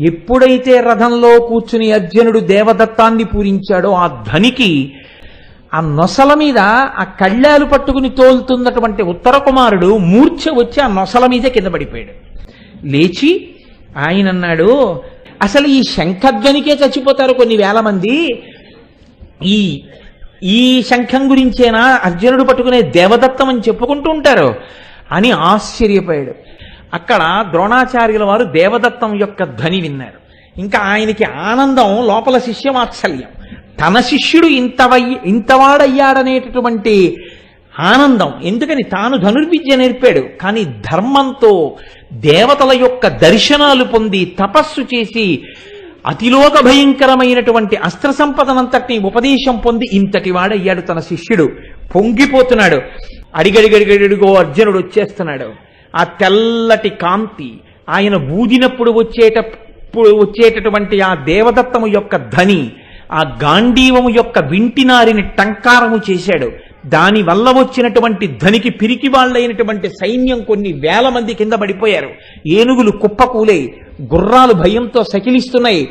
ఎప్పుడైతే రథంలో కూర్చుని అర్జునుడు దేవదత్తాన్ని పూరించాడో ఆ ధనికి ఆ నొసల మీద ఆ కళ్ళాలు పట్టుకుని తోలుతున్నటువంటి ఉత్తర కుమారుడు మూర్ఛ వచ్చి ఆ నొసల మీద కింద పడిపోయాడు. లేచి ఆయన అన్నాడు అసలు ఈ శంఖధ్వనికే చచ్చిపోతారు కొన్ని వేల మంది. ఈ ఈ శంఖం గురించేనా అర్జునుడు పట్టుకునే దేవదత్తం అని చెప్పుకుంటూ ఉంటారు అని ఆశ్చర్యపోయాడు. అక్కడ ద్రోణాచార్యుల వారు దేవదత్తం యొక్క ధ్వని విన్నారు. ఇంకా ఆయనకి ఆనందం లోపల శిష్యవాత్సల్యం. తన శిష్యుడు ఇంతవై ఇంతవాడయ్యాడనేటటువంటి ఆనందం. ఎందుకని? తాను ధనుర్విద్య నేర్పాడు. కానీ ధర్మంతో దేవతల యొక్క దర్శనాలు పొంది తపస్సు చేసి అతిలోక భయంకరమైనటువంటి అస్త్ర సంపదనంతటిని ఉపదేశం పొంది ఇంతటి వాడయ్యాడు తన శిష్యుడు. పొంగిపోతున్నాడు. అడిగడిగడిగడిగో అర్జునుడు వచ్చేస్తున్నాడు. ఆ తెల్లటి కాంతి ఆయన బూదినప్పుడు వచ్చేటప్పుడు వచ్చేటటువంటి ఆ దేవదత్తము యొక్క ధని ఆ గాంధీవము యొక్క వింటినారిని టంకారము చేశాడు. దాని వల్ల వచ్చినటువంటి ధనికి పిరికి వాళ్ళైనటువంటి సైన్యం కొన్ని వేల మంది కింద పడిపోయారు. ఏనుగులు కుప్పకూలై గుర్రాలు భయంతో సకిలిస్తున్నాయి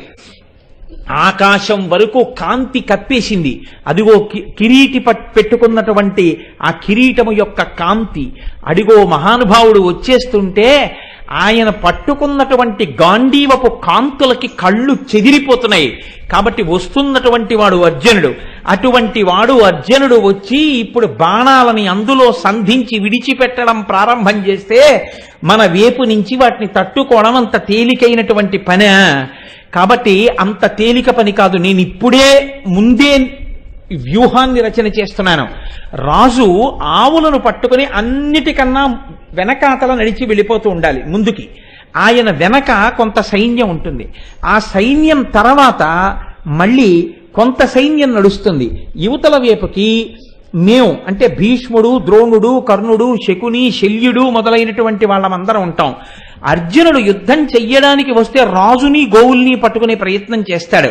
ఆకాశం వరకు కాంతి కప్పేసింది. అదిగో కి- కిరీటి పెట్టుకున్నటువంటి ఆ కిరీటము యొక్క కాంతి. అడిగో మహానుభావుడు వచ్చేస్తుంటే ఆయన పట్టుకున్నటువంటి గాంధీవపు కాంతులకి కళ్ళు చెదిరిపోతున్నాయి. కాబట్టి వస్తున్నటువంటి వాడు అర్జునుడు. అటువంటి వాడు అర్జునుడు వచ్చి ఇప్పుడు బాణాలని అందులో సంధించి విడిచిపెట్టడం ప్రారంభం చేస్తే మన వేపు నుంచి వాటిని తట్టుకోవడం అంత తేలికైనటువంటి పనే. కాబట్టి అంత తేలిక పని కాదు. నేను ఇప్పుడే ముందే వ్యూహాన్ని రచన చేస్తున్నాను. రాజు ఆవులను పట్టుకుని అన్నిటికన్నా వెనకాతల నడిచి వెళ్ళిపోతూ ఉండాలి ముందుకి. ఆయన వెనక కొంత సైన్యం ఉంటుంది. ఆ సైన్యం తర్వాత మళ్ళీ కొంత సైన్యం నడుస్తుంది. యువతల వైపుకి మేము అంటే భీష్ముడు ద్రోణుడు కర్ణుడు శకుని శల్యుడు మొదలైనటువంటి వాళ్ళమందరం ఉంటాం. అర్జునుడు యుద్ధం చెయ్యడానికి వస్తే రాజుని గోవుల్ని పట్టుకునే ప్రయత్నం చేస్తాడు.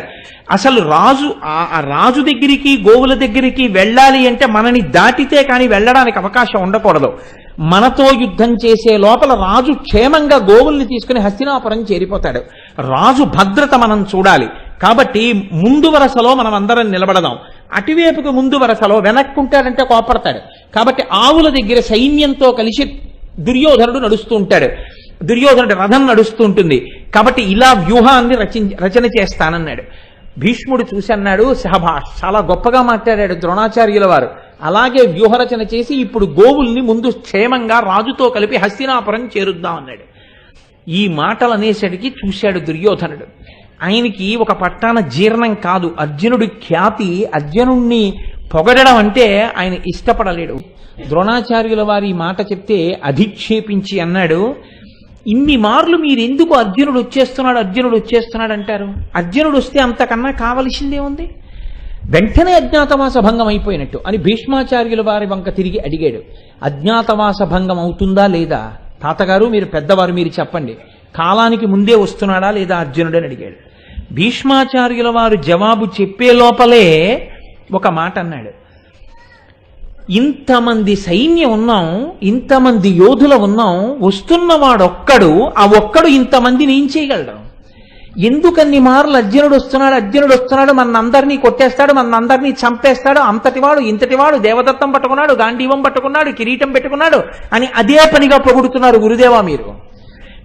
అసలు రాజు ఆ రాజు దగ్గరికి గోవుల దగ్గరికి వెళ్ళాలి అంటే మనని దాటితే కానీ వెళ్ళడానికి అవకాశం ఉండకూడదు. మనతో యుద్ధం చేసే లోపల రాజు క్షేమంగా గోవుల్ని తీసుకుని హస్తినాపురం చేరిపోతాడు. రాజు భద్రత మనం చూడాలి. కాబట్టి ముందు వరసలో మనం అందరం నిలబడదాం. అటువైపుకు ముందు వరసలో వెనక్కుంటాడంటే కోపడతాడు కాబట్టి ఆవుల దగ్గర సైన్యంతో కలిసి దుర్యోధనుడు నడుస్తూ ఉంటాడు. దుర్యోధనుడు రథం నడుస్తూ ఉంటుంది కాబట్టి ఇలా వ్యూహాన్ని రచి రచన చేస్తానన్నాడు. భీష్ముడు చూసి అన్నాడు సహభాష్ చాలా గొప్పగా మాట్లాడాడు ద్రోణాచార్యుల వారు. అలాగే వ్యూహరచన చేసి ఇప్పుడు గోవుల్ని ముందు క్షేమంగా రాజుతో కలిపి హస్తినాపురం చేరుద్దాం అన్నాడు. ఈ మాటలు అనేసరికి చూశాడు దుర్యోధనుడు. ఆయనకి ఒక పట్టాన జీర్ణం కాదు అర్జునుడి ఖ్యాతి అర్జునుణ్ణి పొగడడం అంటే ఆయన ఇష్టపడలేడు. ద్రోణాచార్యుల వారి మాట చెప్తే అధిక్షేపించి అన్నాడు ఇన్ని మార్లు మీరు ఎందుకు అర్జునుడు వచ్చేస్తున్నాడు అర్జునుడు వచ్చేస్తున్నాడు అంటారు? అర్జునుడు వస్తే అంతకన్నా కావలసిందే ఉంది? వెంటనే అజ్ఞాతవాస భంగం అయిపోయినట్టు అని భీష్మాచార్యుల వారి వంక తిరిగి అడిగాడు. అజ్ఞాతవాస భంగం అవుతుందా లేదా? తాతగారు మీరు పెద్దవారు మీరు చెప్పండి. కాలానికి ముందే వస్తున్నాడా లేదా అర్జునుడని అడిగాడు. భీష్మాచార్యుల వారు జవాబు చెప్పే లోపలే ఒక మాట అన్నాడు. ఇంతమంది సైన్యం ఉన్నాం ఇంతమంది యోధుల ఉన్నాం వస్తున్నవాడొక్కడు ఆ ఒక్కడు ఇంతమందిని ఏం చేయగలడు. ఎందుకన్ని మార్లు అర్జునుడు వస్తున్నాడు అర్జునుడు వస్తున్నాడు మనందరినీ కొట్టేస్తాడు మనందరినీ చంపేస్తాడు అంతటివాడు ఇంతటివాడు దేవదత్తం పట్టుకున్నాడు గాంధీవం పట్టుకున్నాడు కిరీటం పెట్టుకున్నాడు అని అదే పనిగా పొగుడుతున్నారు గురుదేవా మీరు.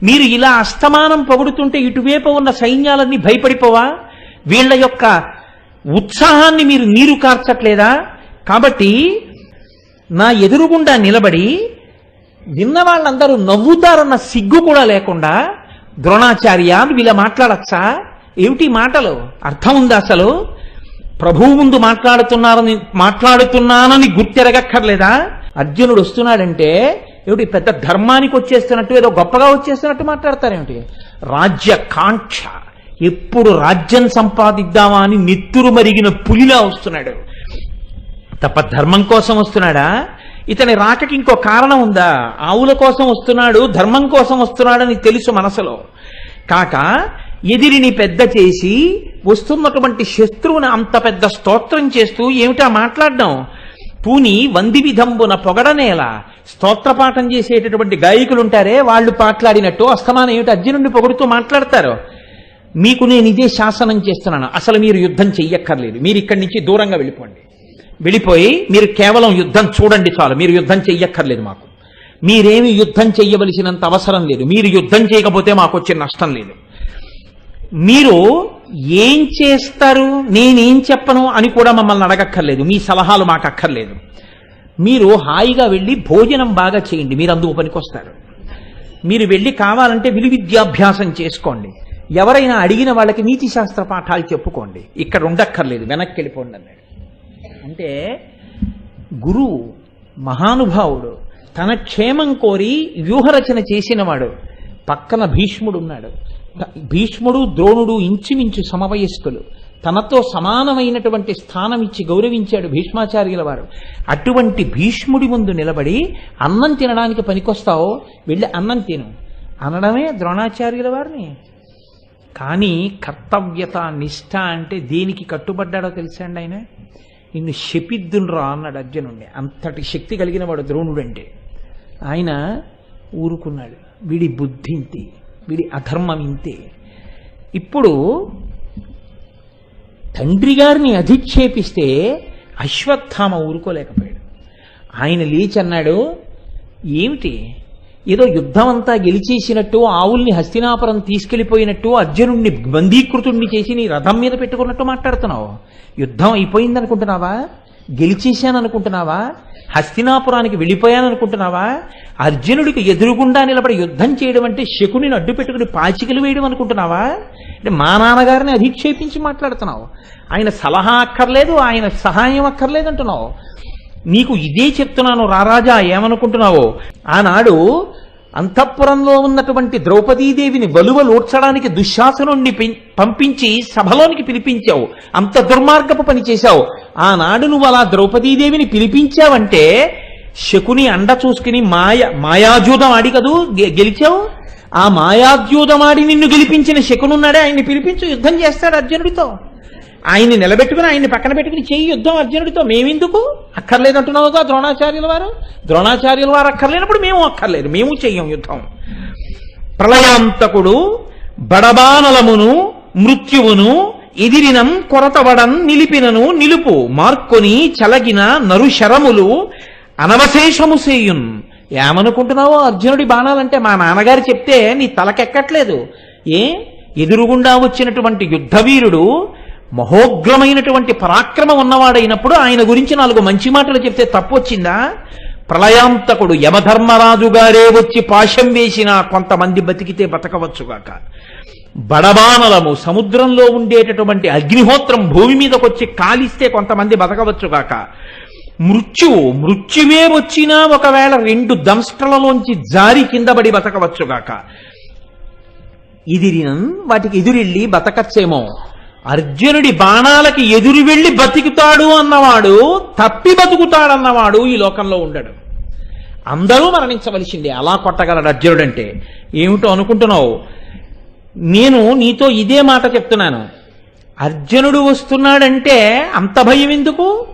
మీరు ఇలా అస్తమానం పొగుడుతుంటే ఇటువైపు ఉన్న సైన్యాలన్నీ భయపడిపోవా? వీళ్ళ యొక్క ఉత్సాహాన్ని మీరు నీరు కార్చట్లేదా? కాబట్టి నా ఎదురుగుండా నిలబడి విన్న వాళ్ళందరూ నవ్వుతారన్న సిగ్గు కూడా లేకుండా ద్రోణాచార్య అని వీళ్ళ మాట్లాడచ్చా? ఏమిటి మాటలు? అర్థం ఉందా అసలు? ప్రభువు ముందు మాట్లాడుతున్నారని మాట్లాడుతున్నానని గుర్తెరగక్కర్లేదా? అర్జునుడు వస్తున్నాడంటే ఏమిటి పెద్ద ధర్మానికి వచ్చేస్తున్నట్టు ఏదో గొప్పగా వచ్చేస్తున్నట్టు మాట్లాడతారేమిటి రాజ్య కాంక్ష. ఎప్పుడు రాజ్యం సంపాదిద్దామా అని నెత్తురు మరిగిన పులిలా వస్తున్నాడు. తప్ప ధర్మం కోసం వస్తున్నాడా? ఇతని రాకకి ఇంకో కారణం ఉందా? ఆవుల కోసం వస్తున్నాడు ధర్మం కోసం వస్తున్నాడని తెలుసు మనసులో. కాక ఎదిరిని పెద్ద చేసి వస్తున్నటువంటి శత్రువుని అంత పెద్ద స్తోత్రం చేస్తూ ఏమిటా మాట్లాడడం? పూని వంది విధంబున పొగడనేల స్తోత్రపాఠం చేసేటటువంటి గాయకులు ఉంటారే వాళ్ళు మాట్లాడినట్టు అస్తమానం ఏమిటి అర్జునుడిని పొగుడుతూ మాట్లాడతారు? మీకు నేను ఇదే శాసనం చేస్తున్నాను. అసలు మీరు యుద్ధం చెయ్యక్కర్లేదు. మీరు ఇక్కడి నుంచి దూరంగా వెళ్ళిపోండి. వెళ్ళిపోయి మీరు కేవలం యుద్ధం చూడండి చాలు. మీరు యుద్ధం చెయ్యక్కర్లేదు మాకు. మీరేమి యుద్ధం చెయ్యవలసినంత అవసరం లేదు. మీరు యుద్ధం చేయకపోతే మాకు వచ్చే నష్టం లేదు. మీరు ఏం చేస్తారు? నేనేం చెప్పను అని కూడా మమ్మల్ని అడగక్కర్లేదు. మీ సలహాలు మాకు అక్కర్లేదు మీరు హాయిగా వెళ్ళి భోజనం బాగా చేయండి. మీరు అందుకు పనికొస్తారు. మీరు వెళ్ళి కావాలంటే విలు విద్యాభ్యాసం చేసుకోండి. ఎవరైనా అడిగిన వాళ్ళకి నీతి శాస్త్ర పాఠాలు చెప్పుకోండి. ఇక్కడ ఉండక్కర్లేదు. వెనక్కి వెళ్ళిపోండి అన్నాడు. అంటే గురువు మహానుభావుడు తన క్షేమం కోరి వ్యూహరచన చేసినవాడు. పక్కన భీష్ముడు ఉన్నాడు భీష్ముడు ద్రోణుడు ఇంచుమించు సమవయస్కులు. తనతో సమానమైనటువంటి స్థానం ఇచ్చి గౌరవించాడు భీష్మాచార్యుల వారు. అటువంటి భీష్ముడి ముందు నిలబడి అన్నం తినడానికి పనికొస్తావు వెళ్ళి అన్నం తిను. అనడమే ద్రోణాచార్యుల వారిని. కానీ కర్తవ్యత నిష్ఠ అంటే దేనికి కట్టుబడ్డాడో తెలుసా అండి ఆయన? నిన్ను శపిద్దునురా అన్నాడు అర్జునుడిని అంతటి శక్తి కలిగిన వాడు ద్రోణుడు అంటే. ఆయన ఊరుకున్నాడు. వీడి బుద్ధి ఇంతే వీడి అధర్మం ఇంతే ఇప్పుడు తండ్రి గారిని అధిక్షేపిస్తే అశ్వత్థామ ఊరుకోలేకపోయాడు. ఆయన లేచి అన్నాడు ఏమిటి? ఏదో యుద్ధం అంతా గెలిచేసినట్టు ఆవుల్ని హస్తినాపురం తీసుకెళ్ళిపోయినట్టు అర్జునుడిని బందీకృతుణ్ణి చేసి నీ రథం మీద పెట్టుకున్నట్టు మాట్లాడుతున్నావు. యుద్ధం అయిపోయింది అనుకుంటున్నావా గెలిచేశాను అనుకుంటున్నావా హస్తినాపురానికి వెళ్ళిపోయాను అనుకుంటున్నావా అర్జునుడికి ఎదురుగుండా నిలబడి యుద్ధం చేయడం అంటే శకునిని అడ్డు పెట్టుకుని పాచికలు వేయడం అనుకుంటున్నావా? అంటే మా నాన్నగారిని అధిక్షేపించి మాట్లాడుతున్నావు. ఆయన సలహా అక్కర్లేదు ఆయన సహాయం అక్కర్లేదు అంటున్నావు నీకు ఇదే చెప్తున్నాను రారాజా ఏమనుకుంటున్నావో? ఆనాడు అంతఃపురంలో ఉన్నటువంటి ద్రౌపదీదేవిని వలువలోడ్చడానికి దుశ్శాసనుణ్ణి పంపించి సభలోనికి పిలిపించావు. అంత దుర్మార్గపు పని చేశావు. ఆనాడు నువ్వు అలా ద్రౌపదీదేవిని పిలిపించావంటే శకుని అండ చూసుకుని మాయ మాయాజూదం ఆడి కదూ? గె- గెలిచావు? ఆ మాయాద్యూతమాడి నిన్ను గెలిపించిన శకునున్నాడే ఆయన్ని పిలిపించు యుద్ధం చేస్తాడు అర్జునుడితో. ఆయన్ని నిలబెట్టుకుని ఆయన్ని పక్కన పెట్టుకుని చేయి యుద్ధం అర్జునుడితో మేమెందుకు? అక్కర్లేదంటున్నావుగా ద్రోణాచార్యుల వారు? ద్రోణాచార్యుల వారు అక్కర్లేనప్పుడు మేము అక్కర్లేదు మేము చెయ్యం యుద్ధం. ప్రళయాంతకుడు బడబానలమును మృత్యువును ఎదిరినం కొరతవడం నిలిపినను నిలుపు మార్కొని చలగిన నరుశరములు అనవశేషము సేయున్ ఏమనుకుంటున్నావో అర్జునుడి బాణాలంటే మా నాన్నగారు చెప్తే నీ తలకెక్కట్లేదు. ఏ? ఎదురుగుండా వచ్చినటువంటి యుద్ధవీరుడు మహోగ్రమైనటువంటి పరాక్రమం ఉన్నవాడైనప్పుడు ఆయన గురించి నాలుగు మంచి మాటలు చెప్తే తప్పు వచ్చిందా ప్రళయాంతకుడు యమధర్మరాజు గారే వచ్చి పాశం వేసినా కొంతమంది బతికితే బతకవచ్చుగాక బడబానలము సముద్రంలో ఉండేటటువంటి అగ్నిహోత్రం భూమి మీదకొచ్చి కాలిస్తే కొంతమంది బతకవచ్చుగాక మృత్యువు మృత్యువే వచ్చినా ఒకవేళ రెండు దంష్టలలోంచి జారి కిందపడి బతకవచ్చుగాక ఇదిరినం వాటికి ఎదురెళ్ళి బతకచ్చేమో. అర్జునుడి బాణాలకి ఎదురు వెళ్ళి బతికుతాడు అన్నవాడు తప్పి బతుకుతాడన్నవాడు ఈ లోకంలో ఉండడు. అందరూ మరణించవలసిందే. అలా కొట్టగలడు అర్జునుడంటే. ఏమిటో అనుకుంటున్నావు? నేను నీతో ఇదే మాట చెప్తున్నాను. అర్జునుడు వస్తున్నాడంటే అంత భయం ఎందుకు?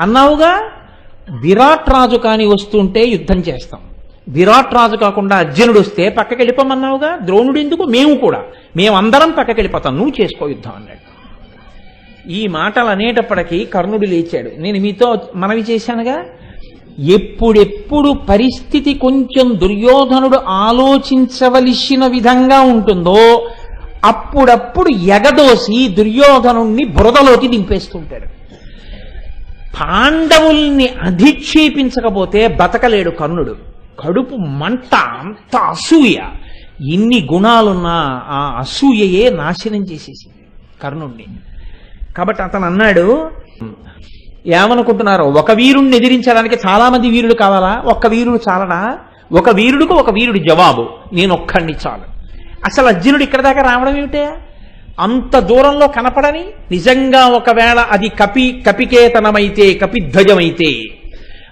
అన్నావుగా? విరాట్ రాజు కాని వస్తుంటే యుద్ధం చేస్తాం. విరాట్ రాజు కాకుండా అర్జునుడు వస్తే పక్కకి వెళ్ళిపోమన్నావుగా ద్రోణుడు ఎందుకు? మేము కూడా. మేమందరం పక్కకి వెళ్ళిపోతాం నువ్వు చేసుకో యుద్ధం అన్నాడు. ఈ మాటలు అనేటప్పటికీ కర్ణుడు లేచాడు. నేను మీతో మనవి చేశానుగా ఎప్పుడెప్పుడు పరిస్థితి కొంచెం దుర్యోధనుడు ఆలోచించవలసిన విధంగా ఉంటుందో అప్పుడప్పుడు ఎగదోసి దుర్యోధనుణ్ణి బురదలోకి దింపేస్తుంటాడు. పాండవుల్ని అధిక్షేపించకపోతే బతకలేడు కర్ణుడు. కడుపు మంట అంత అసూయ. ఇన్ని గుణాలున్నా ఆ అసూయయే నాశనం చేసేసింది కర్ణుణ్ణి. కాబట్టి అతను అన్నాడు ఏమనుకుంటున్నారు? ఒక వీరుణ్ణి ఎదిరించడానికి చాలా మంది వీరులు కావాలా? ఒక్క వీరుడు చాలనా? ఒక వీరుడికి ఒక వీరుడి జవాబు నేను ఒక్కడిని చాలు. అసలు అర్జునుడు ఇక్కడ దాకా రావడం ఏమిటే? అంత దూరంలో కనపడని నిజంగా ఒకవేళ అది కపి కపికేతనమైతే కపిధ్వజమైతే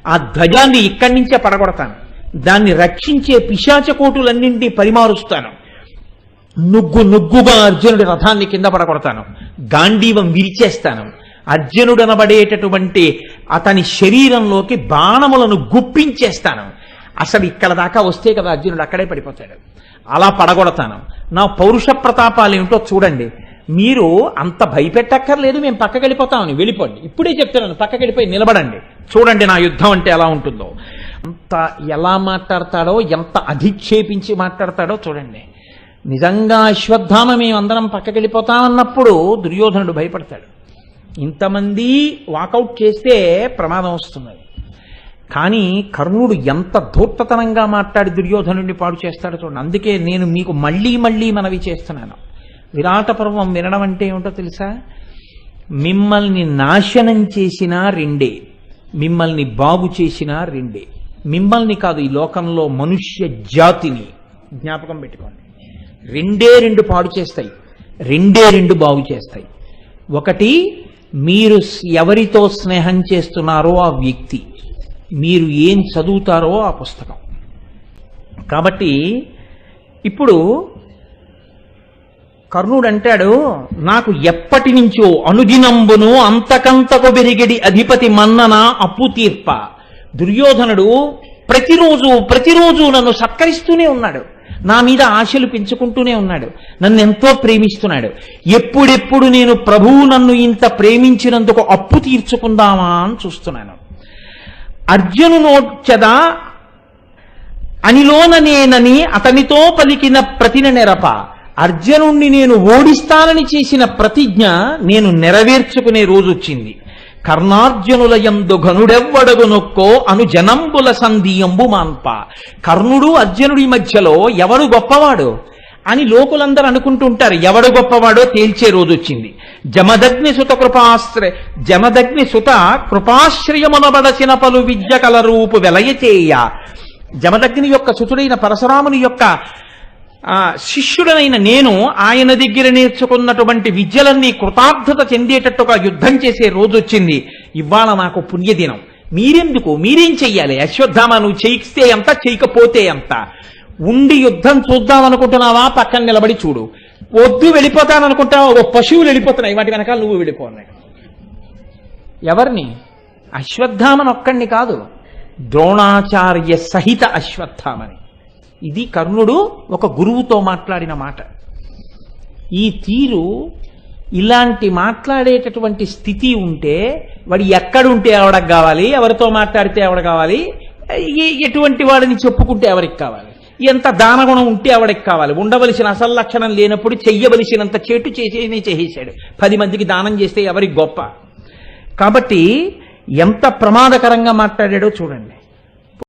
ఆ ధ్వజాన్ని ఇక్కడి నుంచే పడగొడతాను. దాన్ని రక్షించే పిశాచకోటులన్నింటినీ పరిమారుస్తాను. నుగ్గు నుగ్గుగా అర్జునుడి రథాన్ని కింద పడగొడతాను. గాంధీవం విరిచేస్తాను. అర్జునుడనబడేటటువంటి అతని శరీరంలోకి బాణములను గుప్పించేస్తాను. అసలు ఇక్కడ దాకా వస్తే కదా అర్జునుడు అక్కడే పడిపోతాడు. అలా పడగొడతాను. నా పౌరుష ప్రతాపాలు ఏమిటో చూడండి. మీరు అంత భయపెట్టక్కర్లేదు మేము పక్కకి వెళ్ళిపోతామని వెళ్ళిపోండి. ఇప్పుడే చెప్తున్నాను పక్కకి వెళ్ళిపోయి నిలబడండి. చూడండి నా యుద్ధం అంటే ఎలా ఉంటుందో. అంత ఎలా మాట్లాడతాడో ఎంత అధిక్షేపించి మాట్లాడతాడో చూడండి. నిజంగా అశ్వత్థామ మేమందరం పక్కకి వెళ్ళిపోతామన్నప్పుడు దుర్యోధనుడు భయపడతాడు. ఇంతమంది వాకౌట్ చేస్తే ప్రమాదం వస్తున్నది. కానీ కర్ణుడు ఎంత ధూర్తతనంగా మాట్లాడి దుర్యోధనుడిని పాడు చేస్తాడు చూడండి. అందుకే నేను మీకు మళ్ళీ మళ్ళీ మనవి చేస్తున్నాను. విరాట పర్వం వినడం అంటే ఏమిటో తెలుసా? మిమ్మల్ని నాశనం చేసినా రెండే. మిమ్మల్ని బాగు చేసినా రెండే. మిమ్మల్ని కాదు ఈ లోకంలో మనుష్య జాతిని. జ్ఞాపకం పెట్టుకోండి. రెండే రెండు పాడు చేస్తాయి. రెండే రెండు బాగు చేస్తాయి. ఒకటి మీరు ఎవరితో స్నేహం చేస్తున్నారో ఆ వ్యక్తి. మీరు ఏం చదువుతారో ఆ పుస్తకం. కాబట్టి ఇప్పుడు కర్ణుడు అంటాడు నాకు ఎప్పటి నుంచో అనుదినంబును అంతకంతకు పెరిగిడి అధిపతి మన్నన అప్పు తీర్ప. దుర్యోధనుడు ప్రతిరోజు ప్రతిరోజు నన్ను సత్కరిస్తూనే ఉన్నాడు. నా మీద ఆశలు పెంచుకుంటూనే ఉన్నాడు. నన్ను ఎంతో ప్రేమిస్తున్నాడు. ఎప్పుడెప్పుడు నేను ప్రభువు నన్ను ఇంత ప్రేమించినందుకు అప్పు తీర్చుకుందామా అని చూస్తున్నాను. అర్జునునోచ్చద అనిలోన నేనని అతనితో పలికిన ప్రతిన నెరప అర్జునుణ్ణి నేను ఓడిస్తానని చేసిన ప్రతిజ్ఞ నేను నెరవేర్చుకునే రోజు వచ్చింది. కర్ణార్జునులయందు ఘనుడెవ్వడగునొక్కో అను జనంబుల సంధియంబు మాన్ప. కర్ణుడు అర్జునుడి మధ్యలో ఎవడు గొప్పవాడు? అని లోకులందరూ అనుకుంటుంటారు ఎవడు గొప్పవాడో తేల్చే రోజు వచ్చింది జమదగ్ని సుత కృపాశ్రయ జమదగ్ని సుత కృపాశ్రయమునబడసిన పలు విద్య కల రూపు వెలయచేయ. జమదగ్ని యొక్క సుతుడైన పరశురాముని యొక్క ఆ, శిష్యుడనైన నేను ఆయన దగ్గర నేర్చుకున్నటువంటి విద్యలన్నీ కృతార్థత చెందేటట్టుగా యుద్ధం చేసే రోజు వచ్చింది ఇవాళ నాకు పుణ్యదినం. మీరెందుకు? మీరేం చెయ్యాలి? అశ్వత్థామ నువ్వు చేయిస్తే ఎంత? చేయకపోతే ఎంత? ఉండి యుద్ధం చూద్దాం అనుకుంటున్నావా పక్కన నిలబడి చూడు. వద్దు వెళ్ళిపోతాననుకుంటావా ఓ పశువులు వెళ్ళిపోతున్నాయి. వాటి వెనకాల నువ్వు వెళ్ళిపోన్నాయి ఎవరిని? అశ్వత్థామని ఒక్కడిని కాదు. ద్రోణాచార్య సహిత అశ్వత్థామని. ఇది కర్ణుడు ఒక గురువుతో మాట్లాడిన మాట. ఈ తీరు ఇలాంటి మాట్లాడేటటువంటి స్థితి ఉంటే వాడు ఎక్కడుంటే ఎవడకు కావాలి ఎవరితో మాట్లాడితే ఎవడ కావాలి ఎటువంటి వాడిని చెప్పుకుంటే ఎవరికి కావాలి ఎంత దానగుణం ఉంటే ఎవడికి కావాలి ఉండవలసిన అసలు లక్షణం లేనప్పుడు చెయ్యవలసినంత చేటు చేసేనే చేసేసాడు పది మందికి దానం చేస్తే ఎవరికి గొప్ప? కాబట్టి ఎంత ప్రమాదకరంగా మాట్లాడాడో చూడండి.